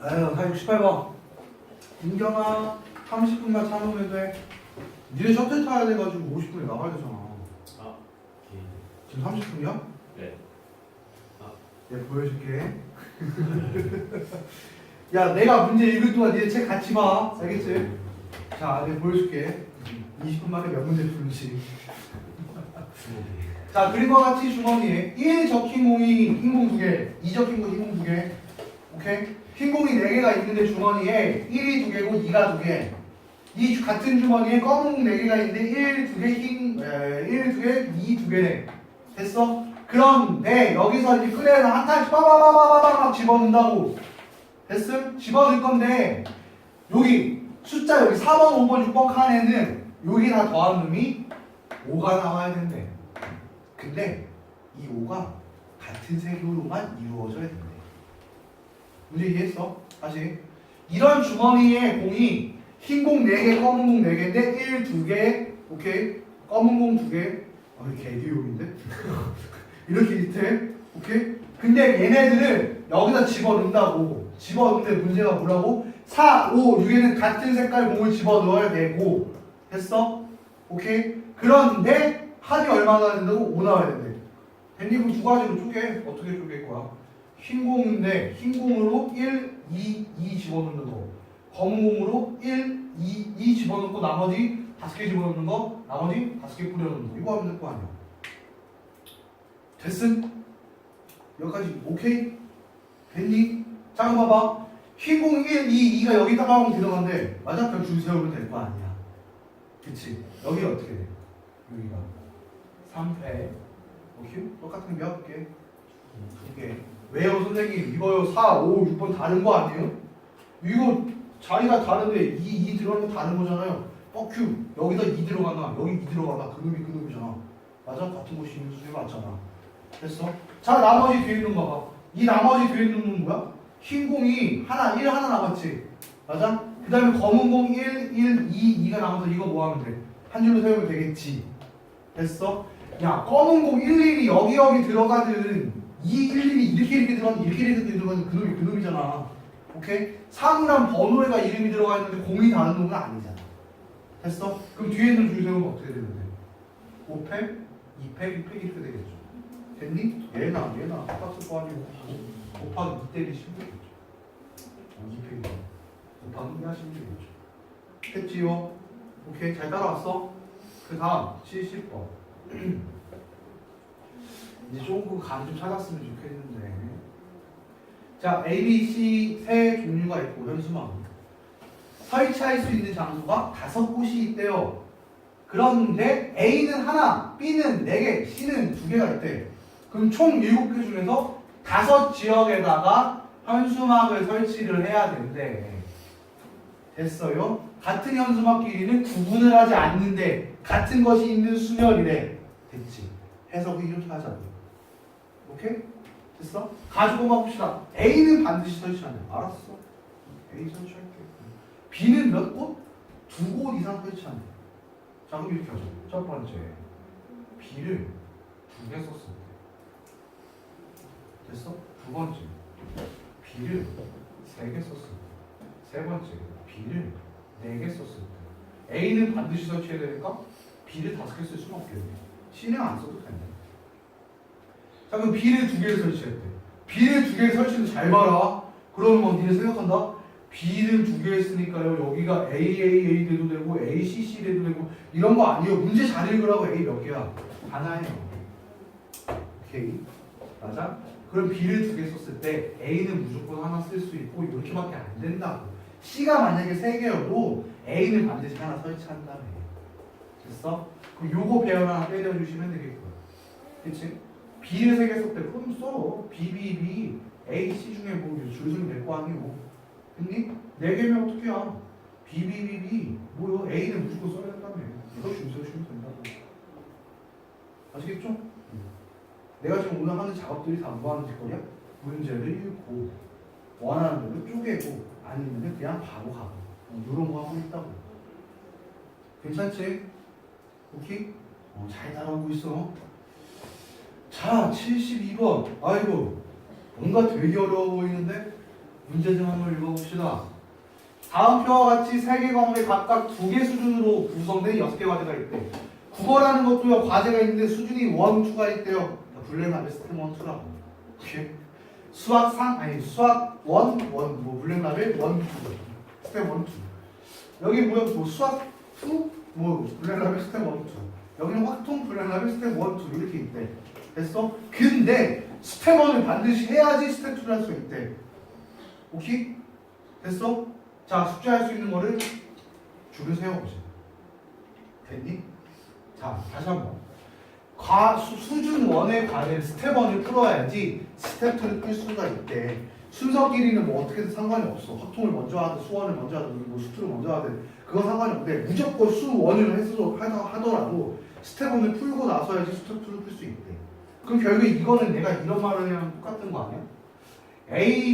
아유, 468번. 인경아, 30분만 참으면 돼. 니네 셔틀 타야 돼가지고 50분에 나가야 되잖아. 아, 예. 지금 30분이야? 네. 얘 보여줄게. 야, 내가 문제 읽을 동안 니네 책 같이 봐. 알겠지? 자, 내가 보여줄게. 20분 만에 몇 문제 푸는지. 자, 그림과 같이 주머니에 1 적힌 공이 흰공 2개, 2 적힌 공 흰공 2개. 오케이? 흰 공이 4개가 있는데 주머니에 1이 2개고 2가 2개. 이 주- 같은 주머니에 검은 공 4개가 있는데 1, 2개, 흰, 에, 1, 2개, 2, 2개네. 됐어? 그런데 여기서 이제 끈에서 한 칸씩 빠바바바바바 집어넣는다고. 됐음? 집어넣을 건데 여기 숫자 여기 4번, 5번, 6번 칸에는 여기 다 더한 놈이 5가 나와야 된대. 근데 이 5가 같은 색으로만 이루어져야 된대. 문제 이해했어? 다시. 이런 주머니에 공이 흰 공 4개, 검은 공 4개인데 1, 2개, 오케이? 검은 공 2개. 아, 이게 개디용인데? 이렇게 밑에, 오케이? 근데 얘네들을 여기다 집어넣는다고. 집어넣는데 문제가 뭐라고? 4, 5, 6에는 같은 색깔 공을 집어넣어야 되고. 됐어? 오케이? 그런데 합이 얼마나 된다고? 5 나와야 된대. 됐니? 그럼 두 가지로 쪼개. 어떻게 쪼갤 거야? 흰 공인데 흰 공으로 1, 2, 2 집어넣는 거. 검은 공으로 1, 2, 2 집어넣고 나머지 다섯 개 집어넣는 거, 나머지 다섯 개 뿌려놓는 거. 이거 하면 될 거 아니야. 됐음? 여기까지 오케이? 됐니? 자 그럼 봐봐. 흰 공 1, 2, 2가 여기다가 하면 들어간대. 맞아? 그럼 줄 세우면 될 거 아니야. 그치? 여기 어떻게 돼? 여기가 3패 오케이? 똑같은 게몇 개? 두 개. 왜요 선생님? 이거요 4, 5, 6번 다른 거 아니에요? 이거 자리가 다른데 2, 2 들어가는 거 다른 거잖아요. 어, 큐. 여기다 2 들어가나 여기 2 들어가나 그 놈이 그 놈이잖아. 맞아? 같은 곳이 있는 수준이 맞잖아. 됐어? 자 나머지 뒤에 있는 거 봐. 이 나머지 뒤에 있는 건 뭐야? 흰 공이 하나 1 하나 남았지. 맞아? 그 다음에 검은 공 1, 1, 2, 2가 남아서 이거 뭐 하면 돼? 한 줄로 세우면 되겠지. 됐어? 야 검은 공 1, 1이 여기 여기 들어가든 2, 1, 1이 이렇게 이렇게 들어가든 이렇게 이렇게 들어가든 그놈이 그놈이잖아. 오케이? 3이란 번호가 이름이 들어가 있는데 공이 다른 놈은 아니잖아. 됐어? 그럼 뒤에 있는 줄 세우면 어떻게 되는데? 5팩, 2팩, 2팩 이렇게 되겠죠. 됐니? 얘나 얘나 거 아니고 곱하기 2 때리 10이겠죠. 어, 2팩이죠. 곱하기 2 하시면 되겠죠. 됐지요? 오케이 잘 따라왔어? 그 다음 70번 이제 조금 감좀 찾았으면 좋겠는데 자 A, B, C 세 종류가 있고 현수막 설치할 수 있는 장소가 다섯 곳이 있대요 그런데 A는 하나, B는 네 개, C는 두 개가 있대 그럼 총 일곱 개 중에서 다섯 지역에다가 현수막을 설치를 해야 된대 됐어요? 같은 현수막 끼리는 구분을 하지 않는데 같은 것이 있는 순열이래. 됐지? 해석을 이렇게 하자고. 오케이? 됐어? 가지고만 봅시다. A는 반드시 설치하네. 알았어. A 설치할게. B는 몇 곳? 두 곳 이상 설치하네. 자, 그럼 이렇게 하자. 첫 번째. B를 두개 때. 됐어? 두 번째. B를 세개 때. 세 번째. B를 4개 썼을 때 A는 반드시 설치해야 되니까 B를 다섯 개 쓸 수는 없겠네 C는 안 써도 된다 자 그럼 B를 두 개를 설치했대 B를 두 개를 설치는 잘 봐라. 그러면 뭐 니네 생각한다? B를 두 개 했으니까요. 여기가 AAA 돼도 되고 ACC 돼도 되고 이런 거 아니에요. 문제 잘 읽으라고 A 몇 개야? 하나예요. 오케이. 맞아? 그럼 B를 두 개 썼을 때 A는 무조건 하나 쓸 수 있고 이렇게밖에 안 된다고. C가 만약에 3개여도 A는 반드시 하나 설치한다며 됐어? 그럼 요거 배열 하나 때려주시면 되겠고요. 그치? B를 3개 썼대 그럼 써 B, B, B, A, C 중에 뭐줄 서면 될 거 아니고 됐니? 4개면 어떻게 야 B, B, B, B 뭐요? A는 무조건 써야 된다며 이거 줄 서주시면 된다고 아시겠죠? 내가 지금 오늘 하는 작업들이 다 뭐하는 짓거리야? 문제를 읽고 원하는 대로 쪼개고 아니면 그냥 바로 가고 어, 이런 거 하고 있다고 괜찮지? 오케이? 어, 잘 따라오고 있어 자 72번 아이고 뭔가 되게 어려워 보이는데 문제 좀 한번 읽어봅시다. 다음 표와 같이 세 개 과목에 각각 두 개 수준으로 구성된 여섯 개 과제가 있대. 국어라는 것도요 과제가 있는데 수준이 1, 2가 있대요. 블랙라벨 스템 1, 2라고. 오케이. 수학 상 아니 수학 1, 1, 뭐 블랙라벨 1, 2, 스템 1, 2. 여기 뭐야 뭐 수학 2, 뭐 블랙라벨 스템 1, 2. 여기는 확통 블랙라벨 스텝 1, 2 이렇게 있대. 됐어? 근데 스텝 1을 반드시 해야지 스텝 2를 할 수 있대. 오케이? 됐어? 자, 숙제할 수 있는 거를 줄을 세워보자. 됐니? 자, 다시 한 번. 과, 수, 수준 1의 과제를 스텝 1을 풀어야지 스텝 2를 풀 수가 있대. 순서끼리는 뭐 어떻게든 상관이 없어. 확통을 먼저 하든 수원을 먼저 하든 뭐 수투를 먼저 하든 그건 상관이 없는데 무조건 수 1을 해서 하더라도 스텝 1을 풀고 나서야지 스텝 2를 풀 수 있대. 그럼 결국에 이거는 내가 이런 말을 하면 똑같은 거 아니야? A